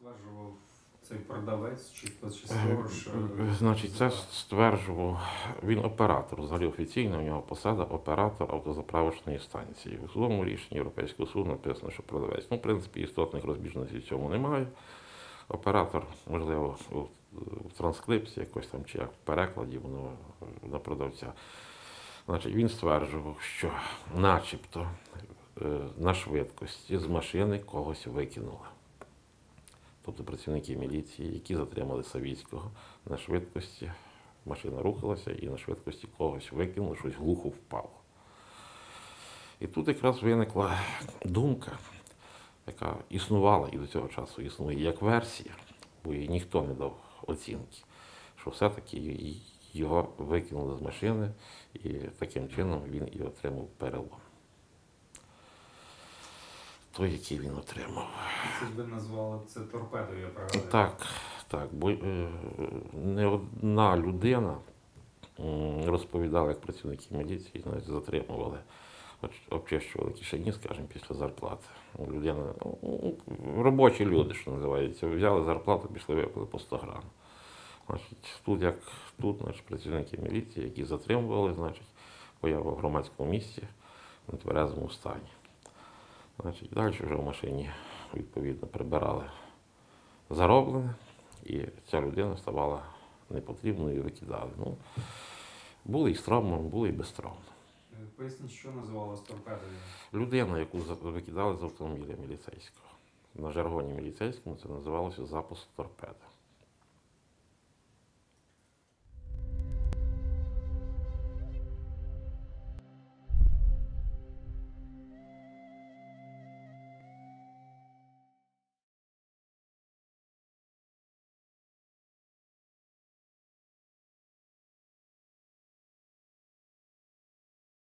стверджував цей продавець чи хтось чи сторож? е, Е, Значить, це стверджував він оператор. Взагалі офіційно у нього посада оператор автозаправочної станції. У судовому рішенні Європейського суду написано, що продавець. Ну, в принципі, істотних розбіжностей в цьому немає. Оператор, можливо, в транскрипції якось там чи як в перекладі воно е, на продавця. Значить, він стверджував, що начебто е, на швидкості з машини когось викинули. Тобто працівники міліції, які затримали Савіцького на швидкості, машина рухалася і на швидкості когось викинуло, щось глухо впало. І тут якраз виникла думка, яка існувала і до цього часу існує як версія, бо їй ніхто не дав оцінки, що все-таки його викинули з машини, і таким чином він і отримав перелом. Той, який він отримав. Це ж ви назвали це торпедою, я пригадую. Так, так. Бо е, не одна людина розповідала, як працівники міліції навіть затримували, обчищували кишені, скажімо, після зарплати. Людина, ну, робочі люди, що називається, взяли зарплату, пішли випили по 100 грам. Значить, тут, як тут, значить, працівники міліції, які затримували, значить, поява в громадському місці в нетверезому стані. Значить, далі вже в машині відповідно прибирали зароблене, і ця людина ставала непотрібною і викидали. Ну, були і з травмами, були і без травм. Поясніть, що називалось торпедою? Людина, яку викидали з автомобіля міліцейського. На жаргоні міліцейському це називалося запуск торпеди.